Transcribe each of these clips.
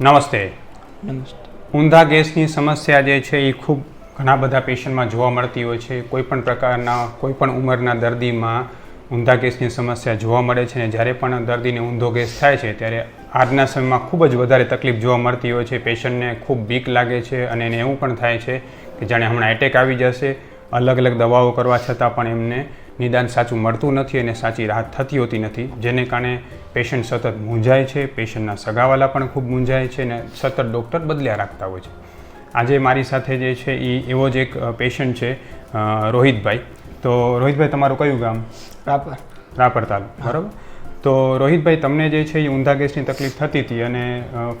નમસ્તે. ઊંધા ગેસની સમસ્યા જે છે એ ખૂબ ઘણા બધા પેશન્ટમાં જોવા મળતી હોય છે. કોઈ પણ પ્રકારના કોઈ પણ ઉંમરના દર્દીમાં ઊંધા ગેસની સમસ્યા જોવા મળે છે અને જ્યારે પણ દર્દીને ઊંધો ગેસ થાય છે ત્યારે આજના સમયમાં ખૂબ જ વધારે તકલીફ જોવા મળતી હોય છે. પેશન્ટને ખૂબ બીક લાગે છે અને એને એવું પણ થાય છે કે જાણે હમણાં એટેક આવી જશે. અલગ અલગ દવાઓ કરવા છતાં પણ એમને નિદાન સાચું મળતું નથી અને સાચી રાહત થતી હોતી નથી. જેને કારણે પેશન્ટ સતત મૂંઝાય છે પેશન્ટના સગાવાલા પણ ખૂબ મૂંઝાય છે અને સતત ડૉક્ટર બદલ્યા રાખતા હોય છે. આજે મારી સાથે જે છે એ એવો જ એક પેશન્ટ છે રોહિતભાઈ. તો રોહિતભાઈ તમારું કયું ગામ? રાપર. રાપર તાલુક. બરાબર? તો રોહિતભાઈ તમને જે છે એ ઊંધા ગેસની તકલીફ થતી હતી અને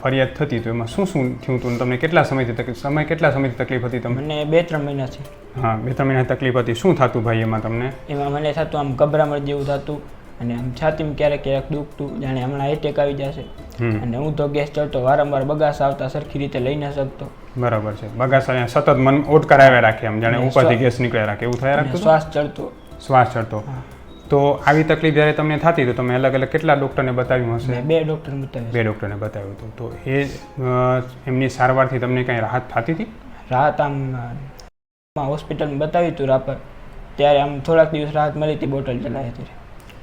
ફરિયાદ થતી તો એમાં શું શું થયું હતું તમને કેટલા સમયથી તકલીફ સમય કેટલા સમયથી તકલીફ હતી તમને? મને બે ત્રણ મહિનાથી હા બે ત્રણ મહિના તકલીફ હતી. શું થતું ભાઈ એમાં તમને? એમાં મને થતું આમ ગભરામણ જેવું થતું અને આમ છાતીમાં ક્યારેક ક્યારેક દુખતું જાણે હમણાં એટેક આવી જશે. અને હું તો ગેસ ચડતો વારંવાર બગાસ આવતા સરખી રીતે લઈ ન શકતો. બરાબર છે. બગાસ સતત મન ઓટકાર આવ્યા રાખે એમ જાણે ઉપરથી ગેસ નીકળ્યા રાખે. એવું થયા રાખતું શ્વાસ ચડતો. શ્વાસ ચડતો. તો આવી તકલીફ જ્યારે તમને થતી તો તમે અલગ અલગ કેટલા ડૉક્ટરને બતાવ્યું હશે? બે ડૉક્ટરને બતાવ્યું બે ડૉક્ટરને બતાવ્યું હતું. તો એ એમની સારવારથી તમને કાંઈ રાહત થતી હતી? રાહત આમ હોસ્પિટલમાં બતાવ્યું હતું રાપર. ત્યારે આમ થોડાક દિવસ રાહત મળી હતી બોટલ ચલાવી હતી.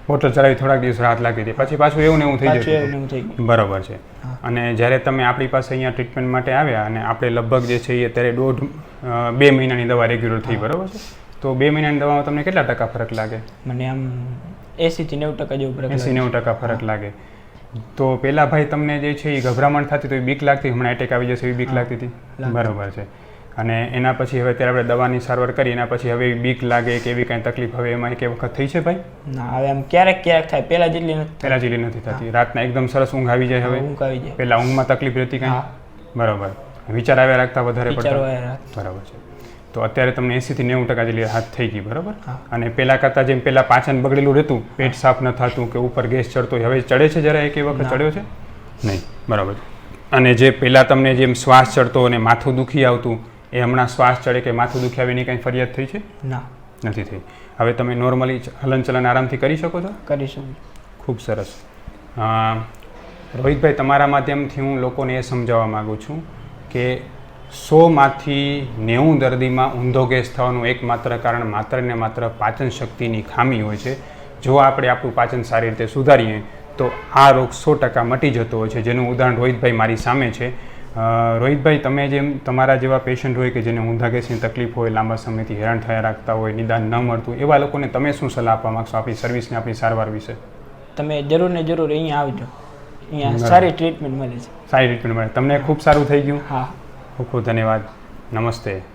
બોટલ ચલાવી થોડાક દિવસ રાહત લાગી હતી. પછી પાછું એવું ને એવું થઈ જતું બરાબર છે. અને જ્યારે તમે આપણી પાસે અહીંયા ટ્રીટમેન્ટ માટે આવ્યા અને આપણે લગભગ જે છે એ અત્યારે દોઢ બે મહિનાની દવા રેગ્યુલર થઈ બરાબર છે? તો બે મહિનાની દવામાં તમને કેટલા ટકા ફરક લાગે? મને આમ એંસીથી નેવું ટકા જેવું ફરક એંસી નેવું ટકા ફરક લાગે. તો પેલા ભાઈ તમને જે છે એ ગભરામણ થતી તો એ બીક લાગતી હમણાં એટેક આવી જશે એવી બીક લાગતી હતી? બરાબર છે. અને એના પછી હવે ત્યારે આપણે દવાની સારવાર કરી એના પછી હવે બીક લાગે કે એવી કાંઈ તકલીફ હવે એમાં એક વખત થઈ છે ભાઈ? ના હવે આમ ક્યારેક ક્યારેક થાય. પહેલા જેટલી નથી પહેલા જેટલી નથી થતી. રાતના એકદમ સરસ ઊંઘ આવી જાય હવે? ઊંઘ આવી જાય. પહેલા ઊંઘમાં તકલીફ રહેતી કાંઈ? બરાબર. વિચાર આવ્યા રાખતા વધારે પડતા? બરાબર છે. તો અત્યારે તમને એંસીથી નેવું ટકા જેટલી હાથ થઈ ગઈ બરાબર? અને પહેલાં કરતાં જેમ પહેલાં પાચન બગડેલું રહેતું પેટ સાફ ન થતું કે ઉપર ગેસ ચડતો હવે ચડે છે જરા એક વખત ચડ્યો છે? નહીં બરાબર. અને જે પહેલાં તમને જેમ શ્વાસ ચડતો અને માથું દુખી આવતું એ હમણાં શ્વાસ ચડે કે માથું દુખી આવે એની કંઈ ફરિયાદ થઈ છે? ના. નથી થઈ. હવે તમે નોર્મલી હલનચલન આરામથી કરી શકો છો? કરીશું ખૂબ સરસ. રોહિતભાઈ તમારા માધ્યમથી હું લોકોને એ સમજાવવા માગું છું કે સોમાંથી નેવું દર્દીમાં ઊંધો ગેસ થવાનું એકમાત્ર કારણ માત્ર ને માત્ર પાચન શક્તિની ખામી હોય છે. જો આપણે આપણું પાચન સારી રીતે સુધારીએ તો આ રોગ સો ટકા મટી જતો હોય છે. જેનું ઉદાહરણ રોહિતભાઈ મારી સામે છે. રોહિતભાઈ તમે જેમ તમારા જેવા પેશન્ટ હોય કે જેને ઊંધા ગેસની તકલીફ હોય લાંબા સમયથી હેરાન થયા રાખતા હોય નિદાન ન મળતું એવા લોકોને તમે શું સલાહ આપવા માગશો આપણી સર્વિસને આપણી સારવાર વિશે? તમે જરૂર ને જરૂર અહીંયા આવજો. અહીંયા સારી ટ્રીટમેન્ટ મળે છે. સારી ટ્રીટમેન્ટ મળે. તમને ખૂબ સારું થઈ ગયું. હા. ખૂબ ખૂબ ધન્યવાદ. નમસ્તે.